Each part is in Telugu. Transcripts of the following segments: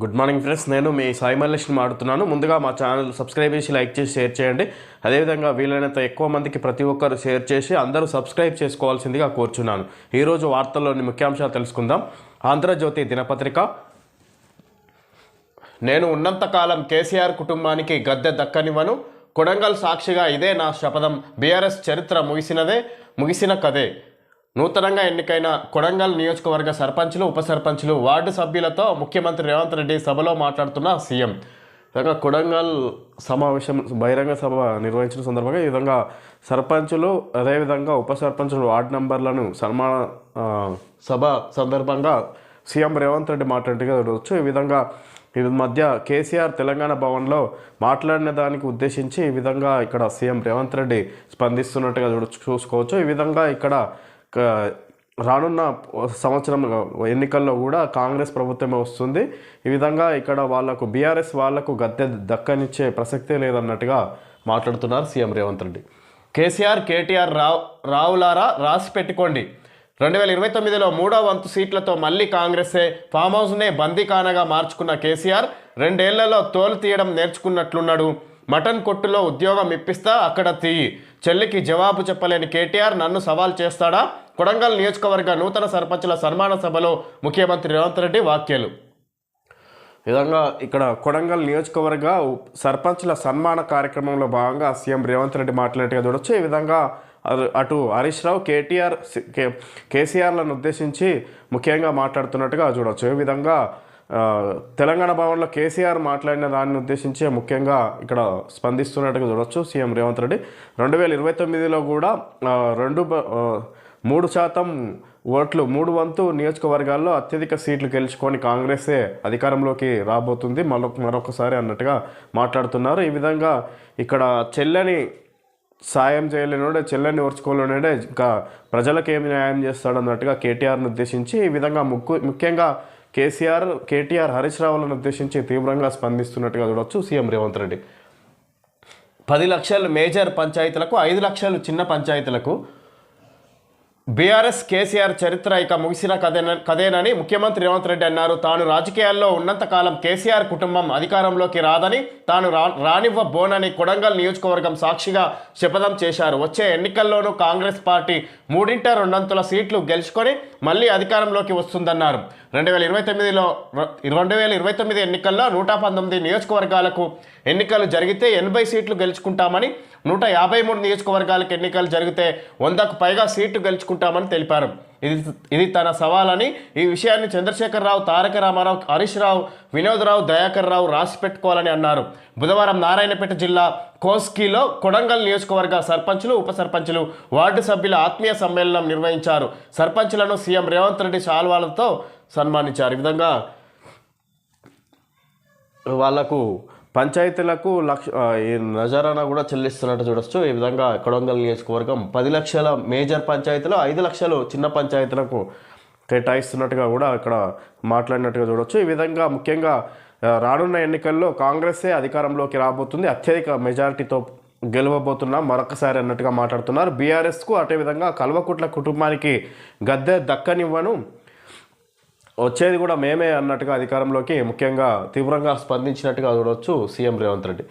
గుడ్ మార్నింగ్ ఫ్రెండ్స్ నేను మీ సాయి మల్లేష్ని మాడుతున్నాను ముందుగా మా ఛానల్ సబ్స్క్రైబ్ చేసి లైక్ చేసి షేర్ చేయండి. అదేవిధంగా వీలైనంత ఎక్కువ మందికి ప్రతి ఒక్కరు షేర్ చేసి అందరూ సబ్స్క్రైబ్ చేసుకోవాల్సిందిగా కోరుచున్నాను. ఈరోజు వార్తల్లోని ముఖ్యాంశాలు తెలుసుకుందాం. ఆంధ్రజ్యోతి దినపత్రిక. నేను ఉన్నంతకాలం కేసీఆర్ కుటుంబానికి గద్దె దక్కనివ్వను. కొడంగల్ సాక్షిగా ఇదే నా శపథం. బీఆర్ఎస్ చరిత్ర ముగిసినదే ముగిసిన కథే. నూతనంగా ఎన్నికైన కొడంగల్ నియోజకవర్గ సర్పంచ్లు ఉప సర్పంచ్లు వార్డు సభ్యులతో ముఖ్యమంత్రి రేవంత్ రెడ్డి సభలో మాట్లాడుతున్న సీఎం. విధంగా కొడంగల్ సమావేశం బహిరంగ సభ నిర్వహించిన సందర్భంగా ఈ విధంగా సర్పంచులు అదేవిధంగా ఉప సర్పంచులు వార్డు నంబర్లను సన్మాన సభ సందర్భంగా సీఎం రేవంత్ రెడ్డి మాట్లాడిగా చూడవచ్చు ఈ విధంగా ఈ మధ్య కేసీఆర్ తెలంగాణ భవన్లో మాట్లాడిన దానికి ఉద్దేశించి ఈ విధంగా ఇక్కడ సీఎం రేవంత్ రెడ్డి స్పందిస్తున్నట్టుగా చూడ చూసుకోవచ్చు. ఈ విధంగా ఇక్కడ రానున్న సంవత్సరం ఎన్నికల్లో కూడా కాంగ్రెస్ ప్రభుత్వమే వస్తుంది. ఈ విధంగా ఇక్కడ వాళ్ళకు బీఆర్ఎస్ వాళ్ళకు గద్దె దక్కనిచ్చే ప్రసక్తే లేదన్నట్టుగా మాట్లాడుతున్నారు CM Revanth Reddy. KCR KTR Rao రావులారా రాసి పెట్టుకోండి. రెండు వేల ఇరవై తొమ్మిదిలో మూడో వంతు సీట్లతో మళ్ళీ కాంగ్రెసే ఫామ్ హౌస్నే బందీఖానగా మార్చుకున్న కేసీఆర్ రెండేళ్ళలో తోలు తీయడం నేర్చుకున్నట్లున్నాడు. మటన్ కొట్టులో ఉద్యోగం ఇప్పిస్తా అక్కడ తీయి. చెల్లికి జవాబు చెప్పలేని కేటీఆర్ నన్ను సవాల్ చేస్తాడా? కొడంగల్ నియోజకవర్గ నూతన సర్పంచుల సన్మాన సభలో ముఖ్యమంత్రి రేవంత్ రెడ్డి వ్యాఖ్యలు. విధంగా ఇక్కడ కొడంగల్ నియోజకవర్గ సర్పంచ్ల సన్మాన కార్యక్రమంలో భాగంగా సీఎం రేవంత్ రెడ్డి మాట్లాడినట్టుగా చూడొచ్చు. ఈ విధంగా అటు- అటు హరీష్ రావు కేటీఆర్ సి- కే కేసీఆర్లను ఉద్దేశించి ముఖ్యంగా మాట్లాడుతున్నట్టుగా చూడొచ్చు. ఈ విధంగా తెలంగాణ భవన్లో కేసీఆర్ మాట్లాడిన దాన్ని ఉద్దేశించి ముఖ్యంగా ఇక్కడ స్పందిస్తున్నట్టుగా చూడొచ్చు సీఎం రేవంత్ రెడ్డి. రెండు వేల ఇరవై తొమ్మిదిలో కూడా రెండు బ- మూడు శాతం ఓట్లు మూడు వంతు నియోజకవర్గాల్లో అత్యధిక సీట్లు గెలుచుకొని కాంగ్రెసే అధికారంలోకి రాబోతుంది. మరొక మరొకసారి అన్నట్టుగా మాట్లాడుతున్నారు. ఈ విధంగా ఇక్కడ చెల్లని సాయం చేయలేనుడే చెల్లెని ఓర్చుకోలేనుడే ఇంకా ప్రజలకు ఏమి న్యాయం చేస్తాడు అన్నట్టుగా కేటీఆర్ను ఉద్దేశించి ఈ విధంగా ముక్కు ముఖ్యంగా కేసీఆర్ కేటీఆర్ హరీష్ రావులను ఉద్దేశించి తీవ్రంగా స్పందిస్తున్నట్టుగా చూడొచ్చు సీఎం రేవంత్ రెడ్డి. పది లక్షలు మేజర్ పంచాయతీలకు ఐదు లక్షలు చిన్న పంచాయతీలకు బీఆర్ఎస్ కేసీఆర్ చరిత్ర ఇక ముగిసిన కథేన కథేనని ముఖ్యమంత్రి రేవంత్ రెడ్డి అన్నారు. తాను రాజకీయాల్లో ఉన్నంతకాలం కేసీఆర్ కుటుంబం అధికారంలోకి రాదని తాను రా రానివ్వబోనని కొడంగల్ నియోజకవర్గం సాక్షిగా శపథం చేశారు. వచ్చే ఎన్నికల్లోనూ కాంగ్రెస్ పార్టీ మూడింట రెండంతుల సీట్లు గెలుచుకొని మళ్ళీ అధికారంలోకి వస్తుందన్నారు. రెండు వేల ఇరవై తొమ్మిదిలో రెండు వేల ఇరవై తొమ్మిది ఎన్నికల్లో నూట పంతొమ్మిది నియోజకవర్గాలకు ఎన్నికలు జరిగితే ఎనభై సీట్లు గెలుచుకుంటామని నూట యాభై మూడు నియోజకవర్గాలకు ఎన్నికలు జరిగితే వందకు పైగా సీట్లు గెలుచుకుంటామని తెలిపారు. ఇది ఇది తన సవాలని ఈ విషయాన్ని చంద్రశేఖరరావు తారక రామారావు హరీష్ రావు వినోదరావు దయాకర్ రావు రాసి పెట్టుకోవాలని అన్నారు. బుధవారం నారాయణపేట జిల్లా కోస్కీలో కొడంగల్ నియోజకవర్గ సర్పంచులు ఉప సర్పంచులు వార్డు సభ్యుల ఆత్మీయ సమ్మేళనం నిర్వహించారు. సర్పంచులను సీఎం రేవంత్ రెడ్డి శాల్వాలతో సన్మానించారు. ఈ విధంగా వాళ్ళకు పంచాయతీలకు లక్ష ఈ నజరానా కూడా చెల్లిస్తున్నట్టు చూడొచ్చు. ఈ విధంగా కొడంగల్ నియోజకవర్గం పది లక్షల మేజర్ పంచాయతీలు ఐదు లక్షలు చిన్న పంచాయతీలకు కేటాయిస్తున్నట్టుగా కూడా ఇక్కడ మాట్లాడినట్టుగా చూడొచ్చు. ఈ విధంగా ముఖ్యంగా రానున్న ఎన్నికల్లో కాంగ్రెసే అధికారంలోకి రాబోతుంది. అత్యధిక మెజారిటీతో గెలవబోతున్నా మరొకసారి అన్నట్టుగా మాట్లాడుతున్నారు. బీఆర్ఎస్కు అదే విధంగా కల్వకుట్ల కుటుంబానికి గద్దె దక్కనివ్వను. వచ్చేది కూడా మేమే అన్నట్టుగా అధికారంలోకి ముఖ్యంగా తీవ్రంగా స్పందించినట్టుగా చూడవచ్చు సీఎం రేవంత్ రెడ్డి.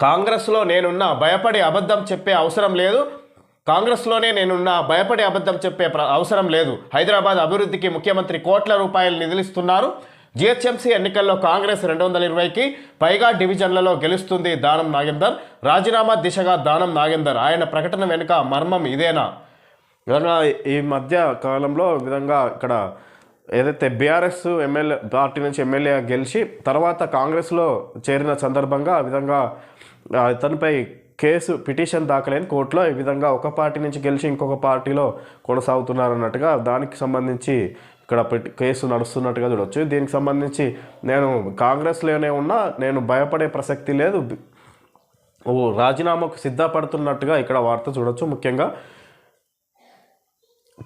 కాంగ్రెస్లో నేనున్న భయపడి అబద్ధం చెప్పే అవసరం లేదు. కాంగ్రెస్లోనే నేనున్న భయపడి అబద్ధం చెప్పే ప్ర- అవసరం లేదు. హైదరాబాద్ అభివృద్ధికి ముఖ్యమంత్రి కోట్ల రూపాయలు నిధులిస్తున్నారు. జిహెచ్ఎంసీ ఎన్నికల్లో కాంగ్రెస్ రెండు వందల ఇరవైకి పైగా డివిజన్లలో గెలుస్తుంది దానం నాగేందర్. రాజీనామా దిశగా దానం నాగేందర్. ఆయన ప్రకటన వెనుక మర్మం ఇదేనా? విధంగా ఈ మధ్య కాలంలో విధంగా ఇక్కడ ఏదైతే బీఆర్ఎస్ ఎమ్మెల్యే పార్టీ నుంచి ఎమ్మెల్యే గెలిచి తర్వాత కాంగ్రెస్లో చేరిన సందర్భంగా ఆ విధంగా ఆ, ఇతనిపై కేసు పిటిషన్ దాఖలైన కోర్టులో ఈ విధంగా ఒక పార్టీ నుంచి గెలిచి ఇంకొక పార్టీలో కొనసాగుతున్నారన్నట్టుగా దానికి సంబంధించి ఇక్కడ కేసు నడుస్తున్నట్టుగా చూడొచ్చు. దీనికి సంబంధించి నేను కాంగ్రెస్లోనే ఉన్నా నేను భయపడే ప్రసక్తి లేదు. రాజీనామాకు సిద్ధపడుతున్నట్టుగా ఇక్కడ వార్త చూడొచ్చు ముఖ్యంగా.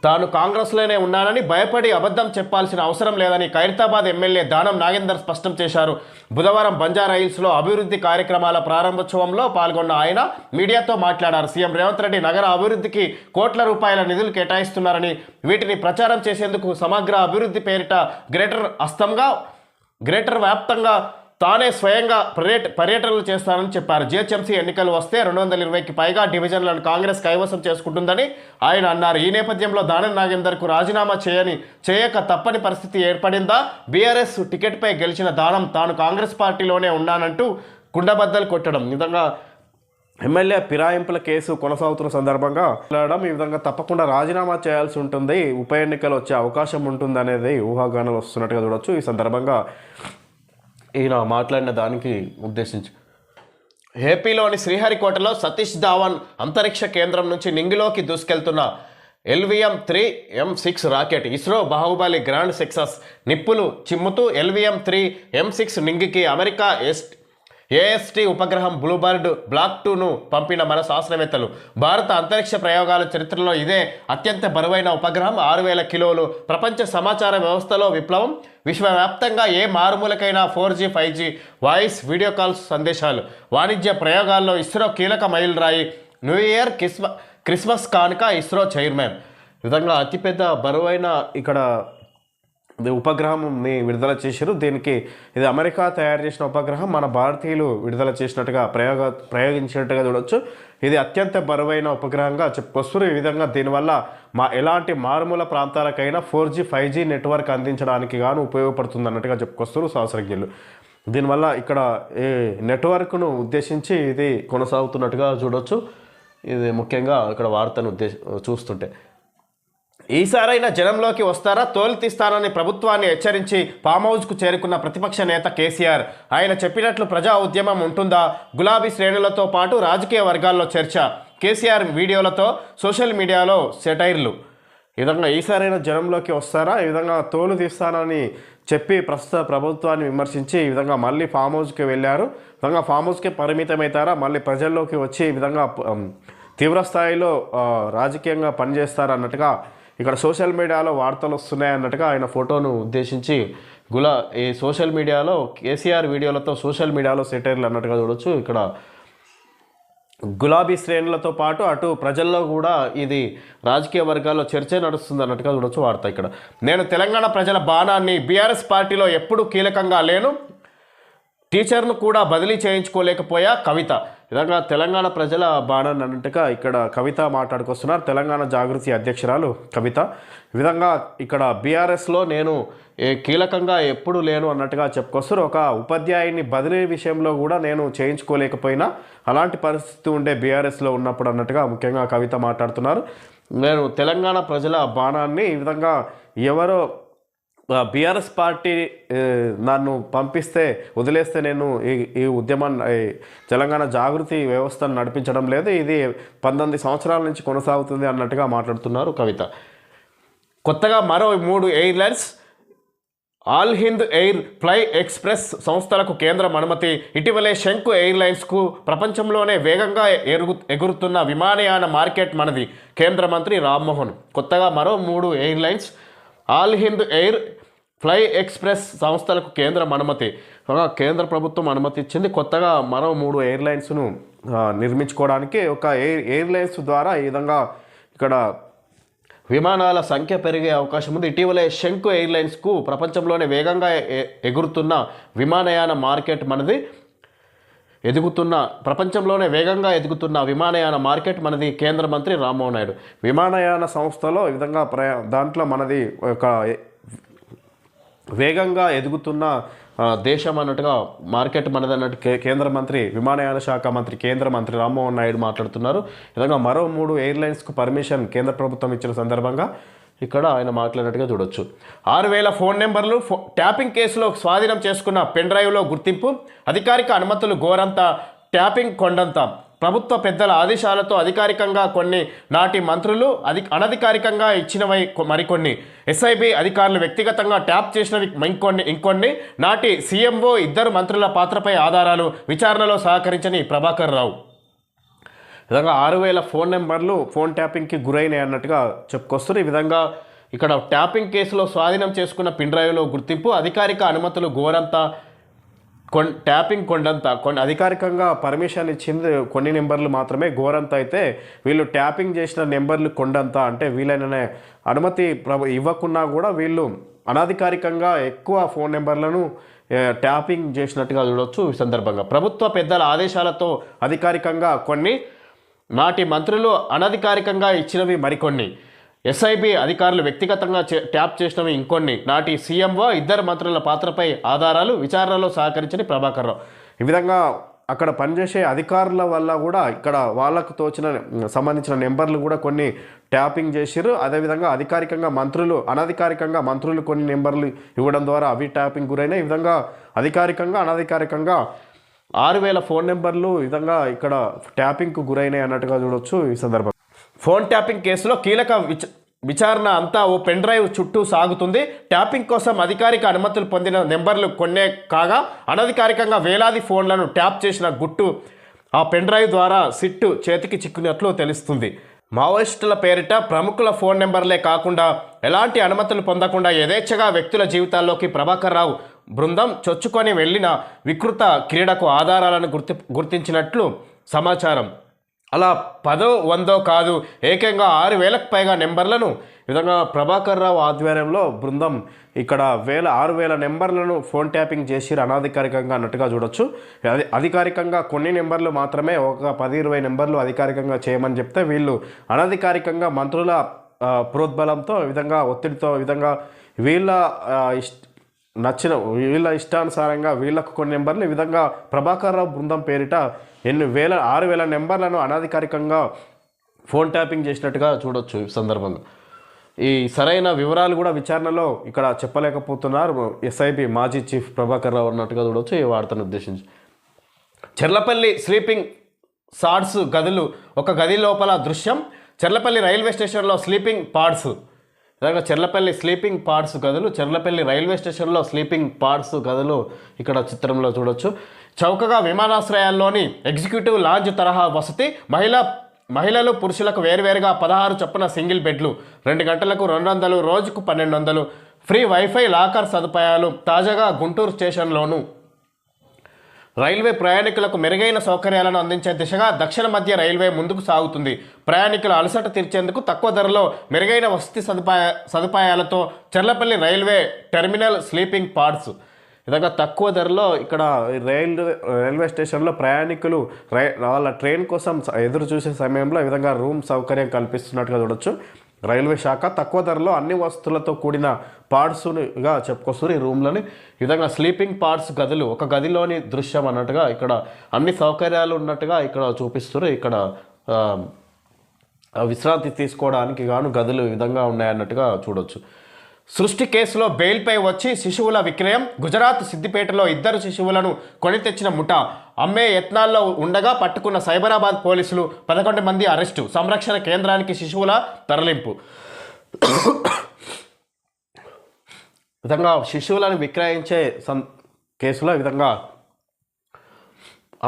తాను కాంగ్రెస్లోనే ఉన్నానని భయపడి అబద్ధం చెప్పాల్సిన అవసరం లేదని ఖైరతాబాద్ ఎమ్మెల్యే దానం నాగేందర్ స్పష్టం చేశారు. బుధవారం బంజారా హిల్స్లో అభివృద్ధి కార్యక్రమాల ప్రారంభోత్సవంలో పాల్గొన్న ఆయన మీడియాతో మాట్లాడారు. సీఎం రేవంత్ రెడ్డి నగర అభివృద్ధికి కోట్ల రూపాయల నిధులు కేటాయిస్తున్నారని వీటిని ప్రచారం చేసేందుకు సమగ్ర అభివృద్ధి పేరిట గ్రేటర్ అస్తంగా గ్రేటర్ వ్యాప్తంగా తానే స్వయంగా పర్యట పర్యటనలు చేస్తానని చెప్పారు. జిహెచ్ఎంసీ ఎన్నికలు వస్తే రెండు వందల ఇరవైకి పైగా డివిజన్లను కాంగ్రెస్ కైవసం చేసుకుంటుందని ఆయన అన్నారు. ఈ నేపథ్యంలో దానం నాగేందర్కు రాజీనామా చేయని చేయక తప్పని పరిస్థితి ఏర్పడిందా? బీఆర్ఎస్ టికెట్పై గెలిచిన దానం తాను కాంగ్రెస్ పార్టీలోనే ఉన్నానంటూ కుండబద్దలు కొట్టడం. విధంగా ఎమ్మెల్యే ఫిరాయింపుల కేసు కొనసాగుతున్న సందర్భంగా మాట్లాడడం ఈ విధంగా తప్పకుండా రాజీనామా చేయాల్సి ఉంటుంది. ఉప ఎన్నికలు వచ్చే అవకాశం ఉంటుంది అనేది ఊహాగానాలు వస్తున్నట్టుగా చూడొచ్చు. ఈ సందర్భంగా ఈయన మాట్లాడిన దానికి ఉద్దేశించి. ఏపీలోని శ్రీహరికోటలో సతీష్ ధావన్ అంతరిక్ష కేంద్రం నుంచి నింగిలోకి దూసుకెళ్తున్న LVM three M six rocket ISRO Baahubali grand success నిప్పులు చిమ్ముతూ ఎల్విఎం త్రీ ఎం సిక్స్ నింగికి అమెరికా ఎస్ ఏఎస్టీ ఉపగ్రహం బ్లూబర్డ్ బ్లాక్ టూను పంపిన మన శాస్త్రవేత్తలు భారత అంతరిక్ష ప్రయోగాల చరిత్రలో ఇదే అత్యంత బరువైన ఉపగ్రహం. ఆరు వేల కిలోలు. ప్రపంచ సమాచార వ్యవస్థలో విప్లవం. విశ్వవ్యాప్తంగా ఏ మారుమూలకైనా four G five G voice video calls సందేశాలు. వాణిజ్య ప్రయోగాల్లో ఇస్రో కీలక మైలురాయి. న్యూ ఇయర్ క్రిస్మ క్రిస్మస్ కానుక ఇస్రో చైర్మన్. విధంగా అతిపెద్ద బరువైన ఇక్కడ ఉపగ్రహంని విడుదల చేశారు. దీనికి ఇది అమెరికా తయారు చేసిన ఉపగ్రహం. మన భారతీయులు విడుదల చేసినట్టుగా ప్రయోగ ప్రయోగించినట్టుగా చూడొచ్చు. ఇది అత్యంత బరువైన ఉపగ్రహంగా చెప్పుకొస్తారు ఈ విధంగా దీనివల్ల మా ఎలాంటి మారుమూల ప్రాంతాలకైనా four G five G network అందించడానికి గాను ఉపయోగపడుతుంది అన్నట్టుగా చెప్పుకొస్తారు శాస్త్రజ్ఞులు. దీనివల్ల ఇక్కడ ఈ నెట్వర్క్ను ఉద్దేశించి ఇది కొనసాగుతున్నట్టుగా చూడొచ్చు. ఇది ముఖ్యంగా ఇక్కడ వార్తను ఉద్దేశ చూస్తుంటే. ఈసారైనా జనంలోకి వస్తారా? తోలుతీస్తారని ప్రభుత్వాన్ని హెచ్చరించి ఫామ్ హౌస్కు చేరుకున్న ప్రతిపక్ష నేత కేసీఆర్. ఆయన చెప్పినట్లు ప్రజా ఉద్యమం ఉంటుందా? గులాబీ శ్రేణులతో పాటు రాజకీయ వర్గాల్లో చర్చ. కేసీఆర్ వీడియోలతో సోషల్ మీడియాలో సెటైర్లు. ఈ విధంగా ఈసారైనా జనంలోకి వస్తారా? ఈ విధంగా తోలు తీస్తానని చెప్పి ప్రస్తుత ప్రభుత్వాన్ని విమర్శించి ఈ విధంగా మళ్ళీ ఫామ్ హౌస్కి వెళ్ళారు. ఈ విధంగా ఫామ్ హౌస్కి పరిమితమవుతారా? మళ్ళీ ప్రజల్లోకి వచ్చి ఈ విధంగా తీవ్రస్థాయిలో రాజకీయంగా పనిచేస్తారన్నట్టుగా ఇక్కడ సోషల్ మీడియాలో వార్తలు వస్తున్నాయి అన్నట్టుగా ఆయన ఫోటోను ఉద్దేశించి గులా ఈ సోషల్ మీడియాలో కేసీఆర్ వీడియోలతో సోషల్ మీడియాలో సెటైర్లు అన్నట్టుగా చూడొచ్చు. ఇక్కడ గులాబీ శ్రేణులతో పాటు అటు ప్రజల్లో కూడా ఇది రాజకీయ వర్గాల్లో చర్చ నడుస్తుంది అన్నట్టుగా చూడొచ్చు వార్త ఇక్కడ. నేను తెలంగాణ ప్రజల బాణాన్ని బీఆర్ఎస్ పార్టీలో ఎప్పుడూ కీలకంగా లేను. టీచర్ను కూడా బదిలీ చేయించుకోలేకపోయా కవిత. విధంగా తెలంగాణ ప్రజల బాణాన్ని అన్నట్టుగా ఇక్కడ కవిత మాట్లాడుకొస్తున్నారు. తెలంగాణ జాగృతి అధ్యక్షురాలు కవిత. ఈ విధంగా ఇక్కడ బీఆర్ఎస్లో నేను ఏ కీలకంగా ఎప్పుడు లేను అన్నట్టుగా చెప్పుకొస్తారు ఒక ఉపాధ్యాయుని బదిలీ విషయంలో కూడా నేను చేయించుకోలేకపోయినా అలాంటి పరిస్థితి ఉండే బీఆర్ఎస్లో ఉన్నప్పుడు అన్నట్టుగా ముఖ్యంగా కవిత మాట్లాడుతున్నారు. నేను తెలంగాణ ప్రజల బాణాన్ని ఈ విధంగా ఎవరో బీఆర్ఎస్ పార్టీ నన్ను పంపిస్తే వదిలేస్తే నేను ఈ ఈ ఉద్యమాన్ని తెలంగాణ జాగృతి వ్యవస్థను నడిపించడం లేదు. ఇది పంతొమ్మిది సంవత్సరాల నుంచి కొనసాగుతుంది అన్నట్టుగా మాట్లాడుతున్నారు కవిత. కొత్తగా మరో మూడు airlines Al Hind air fly express సంస్థలకు కేంద్రం అనుమతి. ఇటీవలే శంకు ఎయిర్లైన్స్కు ప్రపంచంలోనే వేగంగా ఎరుగు ఎగురుతున్న విమానయాన మార్కెట్ మనది. కేంద్ర మంత్రి రామ్మోహన్. కొత్తగా మరో మూడు airlines Al Hind air fly express సంస్థలకు కేంద్రం అనుమతి. కేంద్ర ప్రభుత్వం అనుమతి ఇచ్చింది. కొత్తగా మరో మూడు ఎయిర్లైన్స్ను నిర్మించుకోవడానికి ఒక ఎయిర్ ఎయిర్లైన్స్ ద్వారా ఈ విధంగా ఇక్కడ విమానాల సంఖ్య పెరిగే అవకాశం ఉంది. ఇటీవలే శంకు ఎయిర్లైన్స్కు ప్రపంచంలోనే వేగంగా ఎగురుతున్న విమానయాన మార్కెట్ మనది. ఎదుగుతున్న ప్రపంచంలోనే వేగంగా ఎదుగుతున్న విమానయాన మార్కెట్ మనది కేంద్ర మంత్రి రామ్మోహన్ నాయుడు. విమానయాన సంస్థలో ఈ విధంగా ప్రయా దాంట్లో మనది ఒక వేగంగా ఎదుగుతున్న దేశం అన్నట్టుగా మార్కెట్ మనది అన్నట్టు కే- కేంద్ర మంత్రి విమానయాన శాఖ మంత్రి కేంద్ర మంత్రి రామ్మోహన్ నాయుడు మాట్లాడుతున్నారు. విధంగా మరో మూడు ఎయిర్లైన్స్కు పర్మిషన్ కేంద్ర ప్రభుత్వం ఇచ్చిన సందర్భంగా ఇక్కడ ఆయన మాట్లాడినట్టుగా చూడొచ్చు. ఆరు వేల ఫోన్ నెంబర్లు ఫో ట్యాపింగ్ కేసులో స్వాధీనం చేసుకున్న పెన్ డ్రైవ్లో గుర్తింపు అధికారిక అనుమతులు గోరంత ట్యాపింగ్ కొండంత. ప్రభుత్వ పెద్దల ఆదేశాలతో అధికారికంగా కొన్ని నాటి మంత్రులు అధి అనధికారికంగా ఇచ్చినవై మరికొన్ని. ఎస్ఐబి అధికారులు వ్యక్తిగతంగా ట్యాప్ చేసినవి ఇంకొన్ని ఇంకొన్ని. నాటి సీఎంఓ ఇద్దరు మంత్రుల పాత్రపై ఆధారాలు విచారణలో సహకరించని ప్రభాకర్ రావు. విధంగా ఆరు వేల ఫోన్ నెంబర్లు ఫోన్ ట్యాపింగ్కి గురైనాయి అన్నట్టుగా చెప్పుకొస్తారు ఈ విధంగా ఇక్కడ ట్యాపింగ్ కేసులో స్వాధీనం చేసుకున్న పిన్ డ్రైవ్లో గుర్తింపు అధికారిక అనుమతులు గోరంతా కొన్ ట్యాపింగ్ కొండంత కొన్ని అధికారికంగా పర్మిషన్ ఇచ్చింది కొన్ని నెంబర్లు మాత్రమే గోరంత అయితే వీళ్ళు ట్యాపింగ్ చేసిన నెంబర్లు కొండంత అంటే వీలైన అనుమతి ప్రభు ఇవ్వకున్నా కూడా వీళ్ళు అనధికారికంగా ఎక్కువ ఫోన్ నెంబర్లను ట్యాపింగ్ చేసినట్టుగా చూడొచ్చు ఈ సందర్భంగా. ప్రభుత్వ పెద్దల ఆదేశాలతో అధికారికంగా కొన్ని నాటి మంత్రులు అనధికారికంగా ఇచ్చినవి మరికొన్ని. ఎస్ఐబి అధికారులు వ్యక్తిగతంగా ట్యాప్ చేసినవి ఇంకొన్ని. నాటి సీఎంఓ ఇద్దరు మంత్రుల పాత్రపై ఆధారాలు విచారణలో సహకరించని ప్రభాకర్ రావు. ఈ విధంగా అక్కడ పనిచేసే అధికారుల వల్ల కూడా ఇక్కడ వాళ్ళకు తోచిన సంబంధించిన నెంబర్లు కూడా కొన్ని ట్యాపింగ్ చేసిర్రు. అదేవిధంగా అధికారికంగా మంత్రులు అనధికారికంగా మంత్రులు కొన్ని నెంబర్లు ఇవ్వడం ద్వారా అవి ట్యాపింగ్ గురైన ఈ విధంగా అధికారికంగా అనధికారికంగా ఆరు వేల ఫోన్ నెంబర్లు విధంగా ఇక్కడ ట్యాపింగ్కు గురైనాయి అన్నట్టుగా చూడొచ్చు ఈ సందర్భం ఫోన్ ట్యాపింగ్ కేసులో కీలక విచ విచారణ అంతా ఓ పెన్ డ్రైవ్ చుట్టూ సాగుతుంది. ట్యాపింగ్ కోసం అధికారిక అనుమతులు పొందిన నెంబర్లు కొన్నే కాగా అనధికారికంగా వేలాది ఫోన్లను ట్యాప్ చేసిన గుట్టు ఆ పెన్ డ్రైవ్ ద్వారా సిట్టు చేతికి చిక్కినట్లు తెలుస్తుంది. మావోయిస్టుల పేరిట ప్రముఖుల ఫోన్ నెంబర్లే కాకుండా ఎలాంటి అనుమతులు పొందకుండా యథేచ్ఛగా వ్యక్తుల జీవితాల్లోకి ప్రభాకర్ రావు బృందం చొచ్చుకొని వెళ్ళిన వికృత క్రీడకు ఆధారాలను గుర్తి గుర్తించినట్లు సమాచారం. అలా పదో వందో కాదు ఏకంగా ఆరు వేలకు పైగా నెంబర్లను ఈ విధంగా ప్రభాకర్ రావు ఆధ్వర్యంలో బృందం ఇక్కడ వేల ఆరు వేల నెంబర్లను ఫోన్ ట్యాపింగ్ చేసి అనధికారికంగా అన్నట్టుగా చూడొచ్చు. అది అధికారికంగా కొన్ని నెంబర్లు మాత్రమే ఒక పది ఇరవై నెంబర్లు అధికారికంగా చేయమని చెప్తే వీళ్ళు అనధికారికంగా మంత్రుల ప్రోద్బలంతో విధంగా ఒత్తిడితో విధంగా వీళ్ళ ఇష్ట నచ్చిన వీళ్ళ ఇష్టానుసారంగా వీళ్ళకు కొన్ని నెంబర్లు ఈ విధంగా ప్రభాకర్ రావు బృందం పేరిట ఎన్ని వేల ఆరు వేల నెంబర్లను అనధికారికంగా ఫోన్ ట్యాపింగ్ చేసినట్టుగా చూడొచ్చు ఈ సందర్భంగా ఈ సరైన వివరాలు కూడా విచారణలో ఇక్కడ చెప్పలేకపోతున్నారు. ఎస్ఐపి మాజీ చీఫ్ ప్రభాకర్ రావు అన్నట్టుగా చూడొచ్చు. ఈ వార్తను ఉద్దేశించి చెర్లపల్లి స్లీపింగ్ సాడ్స్ గదులు ఒక గది లోపల దృశ్యం. చెర్లపల్లి రైల్వే స్టేషన్లో స్లీపింగ్ పాడ్స్ అలాగే చెర్లపల్లి స్లీపింగ్ పార్ట్స్ గదులు చెర్లపల్లి రైల్వే స్టేషన్లో స్లీపింగ్ పార్ట్స్ గదులు ఇక్కడ చిత్రంలో చూడొచ్చు. చౌకగా విమానాశ్రయాల్లోని ఎగ్జిక్యూటివ్ లాంజ్ తరహా వసతి మహిళా మహిళలు పురుషులకు వేరువేరుగా పదహారు చొప్పున సింగిల్ బెడ్లు రెండు గంటలకు రెండు వందలు రోజుకు పన్నెండు వందలు ఫ్రీ వైఫై లాకర్ సదుపాయాలు తాజాగా గుంటూరు స్టేషన్లోనూ రైల్వే ప్రయాణికులకు మెరుగైన సౌకర్యాలను అందించే దిశగా దక్షిణ మధ్య రైల్వే ముందుకు సాగుతుంది. ప్రయాణికుల అలసట తీర్చేందుకు తక్కువ ధరలో మెరుగైన వసతి సదుపాయ సదుపాయాలతో Cherlapalli railway terminal sleeping parts. విధంగా తక్కువ ధరలో ఇక్కడ రైల్వే రైల్వే స్టేషన్లో ప్రయాణికులు రై వాళ్ళ ట్రైన్ కోసం ఎదురు చూసే సమయంలో ఈ విధంగా రూమ్ సౌకర్యం కల్పిస్తున్నట్టుగా చూడొచ్చు. రైల్వే శాఖ తక్కువ ధరలో అన్ని వస్తువులతో కూడిన పార్ట్స్గా చెప్పుకొస్తారు ఈ రూమ్లని. ఈ విధంగా స్లీపింగ్ పార్ట్స్ గదులు ఒక గదిలోని దృశ్యం అన్నట్టుగా ఇక్కడ అన్ని సౌకర్యాలు ఉన్నట్టుగా ఇక్కడ చూపిస్తారు ఇక్కడ విశ్రాంతి తీసుకోవడానికి గాను గదులు ఈ విధంగా ఉన్నాయన్నట్టుగా చూడొచ్చు. సృష్టి కేసులో బెయిల్పై వచ్చి శిశువుల విక్రయం గుజరాత్ సిద్దిపేటలో ఇద్దరు శిశువులను కొని తెచ్చిన ముఠా అమ్మే యత్నాల్లో ఉండగా పట్టుకున్న సైబరాబాద్ పోలీసులు పదకొండు మంది అరెస్టు సంరక్షణ కేంద్రానికి శిశువుల తరలింపు. విధంగా శిశువులను విక్రయించే సం కేసులో విధంగా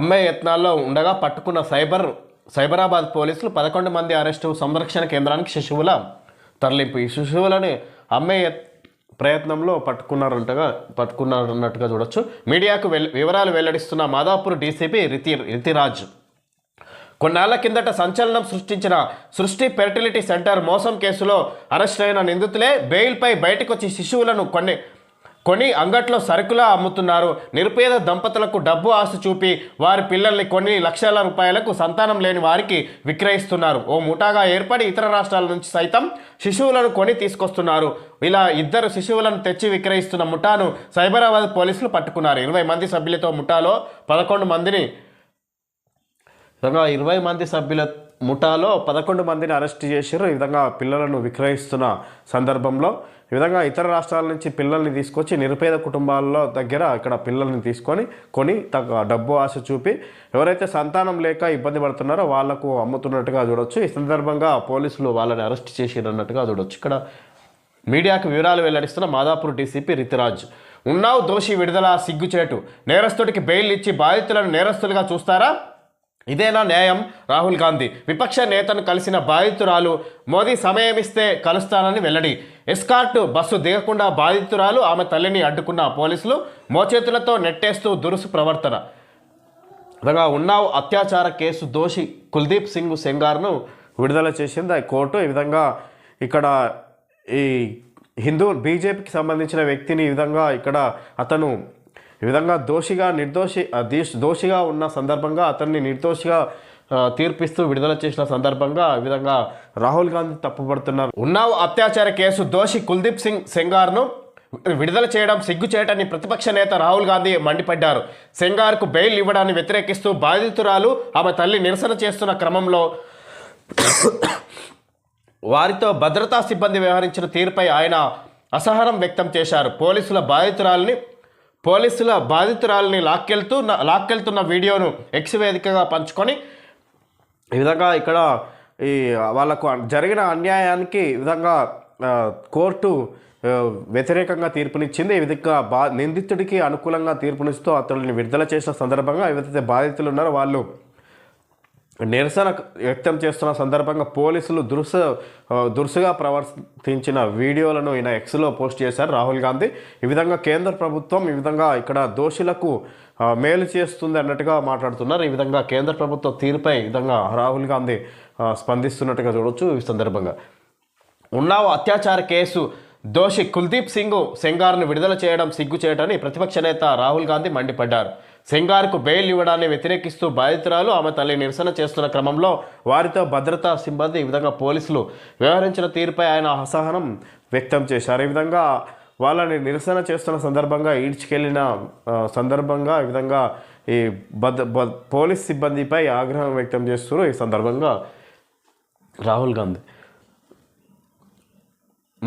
అమ్మే యత్నాల్లో ఉండగా పట్టుకున్న సైబర్ సైబరాబాద్ పోలీసులు పదకొండు మంది అరెస్టు సంరక్షణ కేంద్రానికి శిశువుల తరలింపు. ఈ శిశువులని అమ్మే ప్రయత్నంలో పట్టుకున్నారంటగా పట్టుకున్నారన్నట్టుగా చూడొచ్చు. మీడియాకు వెల్ వివరాలు వెల్లడిస్తున్న మాదాపూర్ డీసీపీ రితి రితిరాజ్. కొన్నాళ్ళ కిందట సంచలనం సృష్టించిన సృష్టి ఫెర్టిలిటీ సెంటర్ మోసం కేసులో అరెస్ట్ అయిన నిందితులే బెయిల్పై బయటకొచ్చి శిశువులను కొన్ని కొని అంగట్లో సరుకులా అమ్ముతున్నారు. నిరుపేద దంపతులకు డబ్బు ఆశ చూపి వారి పిల్లల్ని కొన్ని లక్షల రూపాయలకు సంతానం లేని వారికి విక్రయిస్తున్నారు. ఓ ముఠాగా ఏర్పడి ఇతర రాష్ట్రాల నుంచి సైతం శిశువులను కొని తీసుకొస్తున్నారు. ఇలా ఇద్దరు శిశువులను తెచ్చి విక్రయిస్తున్న ముఠాను సైబరాబాద్ పోలీసులు పట్టుకున్నారు. ఇరవై మంది సభ్యులతో ముఠాలో పదకొండు మందిని విధంగా ఇరవై మంది సభ్యుల ముఠాలో పదకొండు మందిని అరెస్ట్ చేశారు. ఈ విధంగా పిల్లలను విక్రయిస్తున్న సందర్భంలో ఈ విధంగా ఇతర రాష్ట్రాల నుంచి పిల్లల్ని తీసుకొచ్చి నిరుపేద కుటుంబాల్లో దగ్గర ఇక్కడ పిల్లల్ని తీసుకొని కొని తగ్గ డబ్బు ఆశ చూపి ఎవరైతే సంతానం లేక ఇబ్బంది పడుతున్నారో వాళ్ళకు అమ్ముతున్నట్టుగా చూడొచ్చు. ఈ సందర్భంగా పోలీసులు వాళ్ళని అరెస్ట్ చేసిరన్నట్టుగా చూడొచ్చు. ఇక్కడ మీడియాకు వివరాలు వెల్లడిస్తున్న మాదాపూర్ డీసీపీ రితిరాజ్ ఉన్నావు దోషి విడుదల సిగ్గుచేటు. నేరస్తుడికి బెయిల్ ఇచ్చి బాధితులను నేరస్తులుగా చూస్తారా? ఇదేనా న్యాయం? రాహుల్ గాంధీ. విపక్ష నేతను కలిసిన బాధితురాలు మోదీ సమయం ఇస్తే కలుస్తానని వెల్లడి. ఎస్కార్ట్ బస్సు దిగకుండా బాధితురాలు ఆమె తల్లిని అడ్డుకున్న పోలీసులు మోచేతులతో నెట్టేస్తూ దురుసు ప్రవర్తన. ఇలాగా ఉన్నావు అత్యాచార కేసు దోషి కుల్దీప్ సింగ్ సెంగార్ను విడుదల చేసింది ఆ కోర్టు ఈ విధంగా ఇక్కడ ఈ హిందూ బీజేపీకి సంబంధించిన వ్యక్తిని ఈ విధంగా ఇక్కడ అతను ఈ విధంగా దోషిగా నిర్దోషి దీష్- దోషిగా ఉన్న సందర్భంగా అతన్ని నిర్దోషిగా తీర్పిస్తూ విడుదల చేసిన సందర్భంగా ఈ విధంగా రాహుల్ గాంధీ తప్పుపడుతున్నారు. ఉన్నావ్ అత్యాచార కేసు దోషి కుల్దీప్ సింగ్ సెంగార్ను విడుదల చేయడం సిగ్గుచేటని ప్రతిపక్ష నేత రాహుల్ గాంధీ మండిపడ్డారు. సెంగార్కు బెయిల్ ఇవ్వడాన్ని వ్యతిరేకిస్తూ బాధితురాలు ఆమె తల్లి నిరసన చేస్తున్న క్రమంలో వారితో భద్రతా సిబ్బంది వ్యవహరించిన తీరుపై ఆయన అసహనం వ్యక్తం చేశారు. పోలీసుల బాధితురాలని పోలీసుల బాధితురాలని లాక్కెళ్తూ లాక్కెళ్తున్న వీడియోను ఎక్స్ వేదికగా పంచుకొని ఈ విధంగా ఇక్కడ ఈ వాళ్ళకు జరిగిన అన్యాయానికి ఈ విధంగా కోర్టు వ్యతిరేకంగా తీర్పునిచ్చింది. ఈ విధంగా బా నిందితుడికి అనుకూలంగా తీర్పునిస్తూ అతడిని విడుదల చేసిన సందర్భంగా ఏవైతే బాధితులు ఉన్నారో వాళ్ళు నిరసన వ్యక్తం చేస్తున్న సందర్భంగా పోలీసులు దురుస దురుసుగా ప్రవర్తించిన వీడియోలను ఈయన ఎక్స్లో పోస్ట్ చేశారు రాహుల్ గాంధీ. ఈ విధంగా కేంద్ర ప్రభుత్వం ఈ విధంగా ఇక్కడ దోషులకు మేలు చేస్తుంది అన్నట్టుగా మాట్లాడుతున్నారు. ఈ విధంగా కేంద్ర ప్రభుత్వ తీరుపై ఈ విధంగా రాహుల్ గాంధీ స్పందిస్తున్నట్టుగా చూడొచ్చు ఈ సందర్భంగా. ఉన్నావు అత్యాచార కేసు. దోషి కుల్దీప్ సింగ్ సెంగార్ను విడుదల చేయడం సిగ్గు చేయటని ప్రతిపక్ష నేత రాహుల్ గాంధీ మండిపడ్డారు. సింగార్కు బెయిల్ ఇవ్వడాన్ని వ్యతిరేకిస్తూ బాధితురాలు ఆమె తల్లి నిరసన చేస్తున్న క్రమంలో వారితో భద్రతా సిబ్బంది ఈ విధంగా పోలీసులు వ్యవహరించిన తీరుపై ఆయన అసహనం వ్యక్తం చేశారు. ఈ విధంగా వాళ్ళని నిరసన చేస్తున్న సందర్భంగా ఈడ్చుకెళ్ళిన సందర్భంగా ఈ విధంగా ఈ భద్ర పోలీస్ సిబ్బందిపై ఆగ్రహం వ్యక్తం చేస్తున్నారు. ఈ సందర్భంగా రాహుల్ గాంధీ.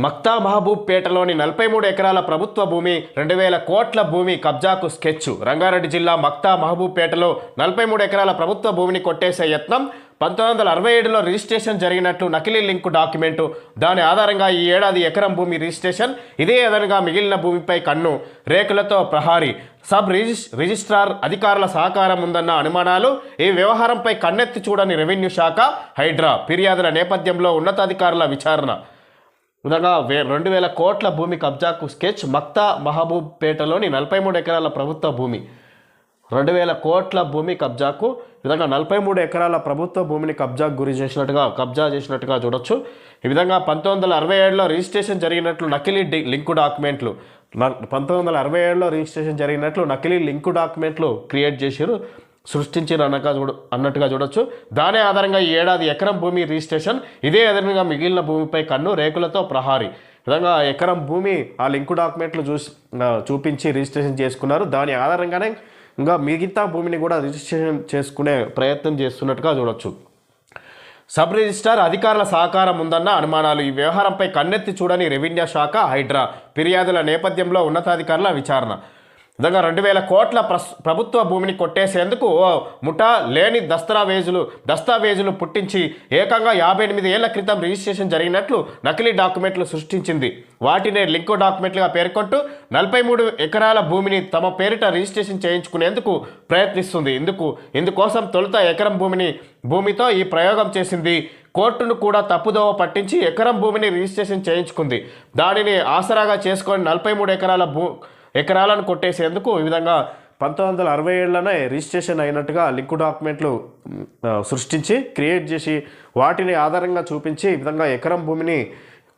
మక్తా మహబూబ్ పేటలోని నలభై మూడు ఎకరాల ప్రభుత్వ భూమి రెండు వేల కోట్ల భూమి కబ్జాకు స్కెచ్ రంగారెడ్డి జిల్లా మక్తా మహబూబ్ పేటలో నలభై మూడు ఎకరాల ప్రభుత్వ భూమిని కొట్టేసే యత్నం పంతొమ్మిది వందల అరవై ఏడులో రిజిస్ట్రేషన్ జరిగినట్లు నకిలీ లింకు డాక్యుమెంటు. దాని ఆధారంగా ఈ ఏడాది ఎకరం భూమి రిజిస్ట్రేషన్ ఇదే అదనంగా మిగిలిన భూమిపై కన్ను రేకులతో ప్రహారీ. సబ్ రిజిస్ రిజిస్ట్రార్ అధికారుల సహకారం ఉందన్న అనుమానాలు ఈ వ్యవహారంపై కన్నెత్తి చూడని రెవెన్యూ శాఖ హైడ్రా. ఫిర్యాదుల నేపథ్యంలో ఉన్నతాధికారుల విచారణ. విధంగా వే రెండు వేల కోట్ల భూమి కబ్జాకు స్కెచ్ మక్తా మహబూబ్ పేటలోని నలభై మూడు ఎకరాల ప్రభుత్వ భూమి. రెండు వేల కోట్ల భూమి కబ్జాకు ఈ విధంగా నలభై మూడు ఎకరాల ప్రభుత్వ భూమిని కబ్జాకు గురి చేసినట్టుగా కబ్జా చేసినట్టుగా చూడొచ్చు. ఈ విధంగా పంతొమ్మిది వందల అరవై ఏడులో రిజిస్ట్రేషన్ జరిగినట్లు నకిలీ డి లింకు డాక్యుమెంట్లు. న- పంతొమ్మిది వందల అరవై ఏడులో రిజిస్ట్రేషన్ జరిగినట్లు నకిలీ లింకు డాక్యుమెంట్లు క్రియేట్ చేశారు సృష్టించిన అన్నగా చూడ అన్నట్టుగా చూడొచ్చు. దాని ఆధారంగా ఈ ఏడాది ఎకరం భూమి రిజిస్ట్రేషన్. ఇదే అదనంగా మిగిలిన భూమిపై కన్ను రేకులతో ప్రహారీ. విధంగా ఎకరం భూమి ఆ లింకు డాక్యుమెంట్లు చూసి చూపించి రిజిస్ట్రేషన్ చేసుకున్నారు. దాని ఆధారంగానే ఇంకా మిగతా భూమిని కూడా రిజిస్ట్రేషన్ చేసుకునే ప్రయత్నం చేస్తున్నట్టుగా చూడొచ్చు. సబ్ రిజిస్ట్రార్ అధికారుల సహకారం ఉందన్న అనుమానాలు. ఈ వ్యవహారంపై కన్నెత్తి చూడని రెవెన్యూ శాఖ హైడ్రా. ఫిర్యాదుల నేపథ్యంలో ఉన్నతాధికారుల విచారణ. విధంగా రెండు వేల కోట్ల ప్రస్ ప్రభుత్వ భూమిని కొట్టేసేందుకు ఓ ముఠా లేని దస్తావేజులు దస్తావేజులు పుట్టించి ఏకంగా యాభై ఎనిమిది ఏళ్ళ క్రితం రిజిస్ట్రేషన్ జరిగినట్లు నకిలీ డాక్యుమెంట్లు సృష్టించింది. వాటినే లింకు డాక్యుమెంట్లుగా పేర్కొంటూ నలభై మూడు ఎకరాల భూమిని తమ పేరిట రిజిస్ట్రేషన్ చేయించుకునేందుకు ప్రయత్నిస్తుంది. ఇందుకు ఇందుకోసం తొలుత ఎకరం భూమిని భూమితో ఈ ప్రయోగం చేసింది. కోర్టును కూడా తప్పుదోవ పట్టించి ఎకరం భూమిని రిజిస్ట్రేషన్ చేయించుకుంది. దానిని ఆసరాగా చేసుకొని నలభై మూడు ఎకరాల భూ ఎకరాలను కొట్టేసేందుకు ఈ విధంగా పంతొమ్మిది వందల అరవై ఏళ్ళలోనే రిజిస్ట్రేషన్ అయినట్టుగా లిక్విడ్ డాక్యుమెంట్లు సృష్టించి క్రియేట్ చేసి వాటిని ఆధారంగా చూపించి ఈ విధంగా ఎకరం భూమిని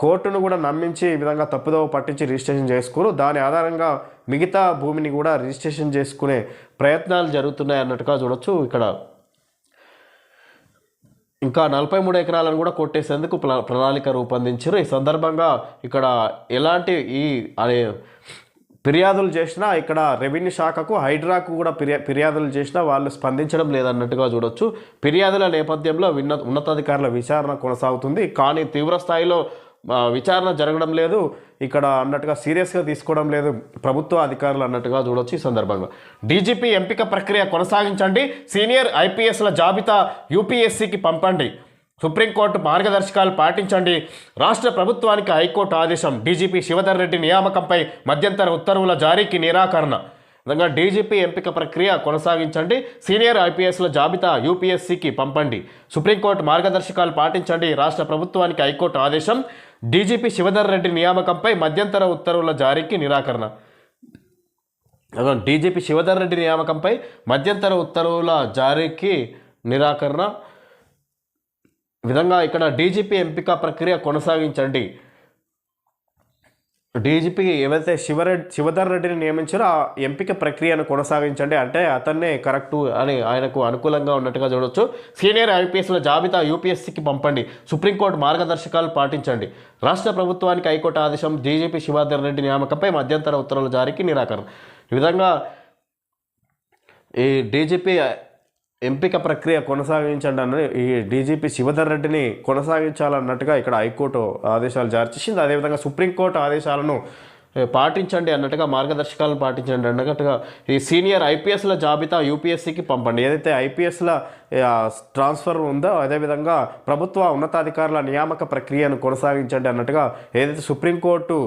కోర్టును కూడా నమ్మించి ఈ విధంగా తప్పుదోవ పట్టించి రిజిస్ట్రేషన్ చేసుకోరు దాని ఆధారంగా మిగతా భూమిని కూడా రిజిస్ట్రేషన్ చేసుకునే ప్రయత్నాలు జరుగుతున్నాయి అన్నట్టుగా చూడొచ్చు. ఇక్కడ ఇంకా నలభై మూడు ఎకరాలను కూడా కొట్టేసేందుకు ప్ర ప్రణాళిక రూపొందించారు. ఈ సందర్భంగా ఇక్కడ ఎలాంటి ఈ అనే ఫిర్యాదులు చేసినా ఇక్కడ రెవెన్యూ శాఖకు హైడ్రాకు కూడా ఫిర్యా ఫిర్యాదులు చేసినా వాళ్ళు స్పందించడం లేదన్నట్టుగా చూడొచ్చు. ఫిర్యాదుల నేపథ్యంలో విన్న ఉన్నతాధికారుల విచారణ కొనసాగుతుంది. కానీ తీవ్ర స్థాయిలో విచారణ జరగడం లేదు. ఇక్కడ అన్నట్టుగా సీరియస్గా తీసుకోవడం లేదు. ప్రభుత్వ అధికారులు అన్నట్టుగా చూడొచ్చు ఈ సందర్భంగా. డీజీపీ ఎంపిక ప్రక్రియ కొనసాగించండి. సీనియర్ ఐపీఎస్ల జాబితా యూపీఎస్సీకి పంపండి. సుప్రీంకోర్టు మార్గదర్శకాలు పాటించండి. రాష్ట్ర ప్రభుత్వానికి హైకోర్టు ఆదేశం. డీజీపీ శివధర్ రెడ్డి నియామకంపై మధ్యంతర ఉత్తర్వుల జారీకి నిరాకరణ. విధంగా డీజీపీ ఎంపిక ప్రక్రియ కొనసాగించండి. సీనియర్ ఐపీఎస్ల జాబితా యూపీఎస్సీకి పంపండి. సుప్రీంకోర్టు మార్గదర్శకాలు పాటించండి. రాష్ట్ర ప్రభుత్వానికి హైకోర్టు ఆదేశం. డీజీపీ శివధర్ రెడ్డి నియామకంపై మధ్యంతర ఉత్తర్వుల జారీకి నిరాకరణ. డీజీపీ శివధర్ రెడ్డి నియామకంపై మధ్యంతర ఉత్తర్వుల జారీకి నిరాకరణ. విధంగా ఇక్కడ డీజీపీ ఎంపిక ప్రక్రియ కొనసాగించండి. డీజీపీ ఏవైతే శివరెడ్డి శివధర్ రెడ్డిని నియమించారో ఆ ఎంపిక ప్రక్రియను కొనసాగించండి. అంటే అతన్నే కరెక్టు అని ఆయనకు అనుకూలంగా ఉన్నట్టుగా చూడొచ్చు. సీనియర్ ఐపీఎస్ల జాబితా యూపీఎస్సీకి పంపండి. సుప్రీంకోర్టు మార్గదర్శకాలు పాటించండి. రాష్ట్ర ప్రభుత్వానికి హైకోర్టు ఆదేశం డీజీపీ శివధర్ రెడ్డి నియామకంపై మధ్యంతర ఉత్తర్వుల జారీకి నిరాకరణ. ఈ విధంగా ఈ డీజీపీ ఎంపిక ప్రక్రియ కొనసాగించండి అన్న ఈ డీజీపీ శివధర్ రెడ్డిని కొనసాగించాలన్నట్టుగా ఇక్కడ హైకోర్టు ఆదేశాలు జారీ చేసింది. అదేవిధంగా సుప్రీంకోర్టు ఆదేశాలను పాటించండి అన్నట్టుగా మార్గదర్శకాలను పాటించండి అన్నట్టుగా ఈ సీనియర్ ఐపీఎస్ల జాబితా యూపీఎస్సీకి పంపండి. ఏదైతే ఐపీఎస్ల ట్రాన్స్ఫర్ ఉందో అదేవిధంగా ప్రభుత్వ ఉన్నతాధికారుల నియామక ప్రక్రియను కొనసాగించండి అన్నట్టుగా ఏదైతే సుప్రీంకోర్టు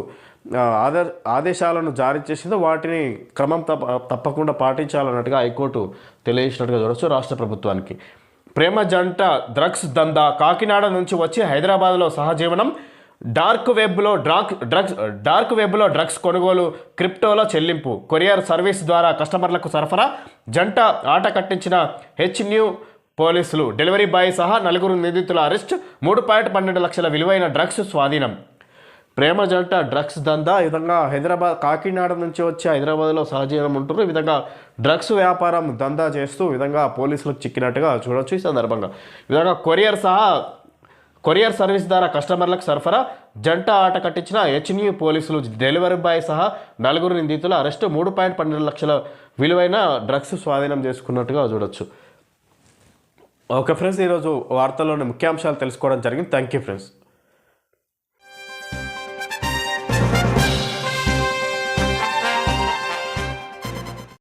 ఆదర్ ఆదేశాలను జారీ చేసిందో వాటిని క్రమం తప్ప తప్పకుండా పాటించాలన్నట్టుగా హైకోర్టు తెలియజేసినట్టుగా చూడవచ్చు రాష్ట్ర ప్రభుత్వానికి. ప్రేమ జంట డ్రగ్స్ దందా కాకినాడ నుంచి వచ్చి హైదరాబాద్లో సహజీవనం డార్క్ వెబ్లో డ్రగ్ డ్రగ్స్ డార్క్ వెబ్లో డ్రగ్స్ కొనుగోలు క్రిప్టోలో చెల్లింపు కొరియర్ సర్వీస్ ద్వారా కస్టమర్లకు సరఫరా జంట ఆట కట్టించిన హెచ్ న్యూ పోలీసులు డెలివరీ బాయ్ సహా నలుగురు నిందితుల అరెస్ట్ మూడు పాయింట్ పన్నెండు లక్షల విలువైన డ్రగ్స్ స్వాధీనం. ప్రేమ జంట డ్రగ్స్ దందా ఈ విధంగా హైదరాబాద్ కాకినాడ నుంచి వచ్చి హైదరాబాద్లో సహజీవనం ఉంటున్నారు. ఈ విధంగా డ్రగ్స్ వ్యాపారం దందా చేస్తూ విధంగా పోలీసులకు చిక్కినట్టుగా చూడొచ్చు ఈ సందర్భంగా. ఈ విధంగా కొరియర్ సహా కొరియర్ సర్వీస్ ద్వారా కస్టమర్లకు సరఫరా జంట ఆట కట్టించిన హెచ్న్యూ పోలీసులు డెలివరీ బాయ్ సహా నలుగురు నిందితుల అరెస్టు మూడు పాయింట్ పన్నెండు లక్షల విలువైన డ్రగ్స్ స్వాధీనం చేసుకున్నట్టుగా చూడొచ్చు. ఓకే ఫ్రెండ్స్ ఈరోజు వార్తల్లోని ముఖ్యాంశాలు తెలుసుకోవడం జరిగింది. Thank you friends.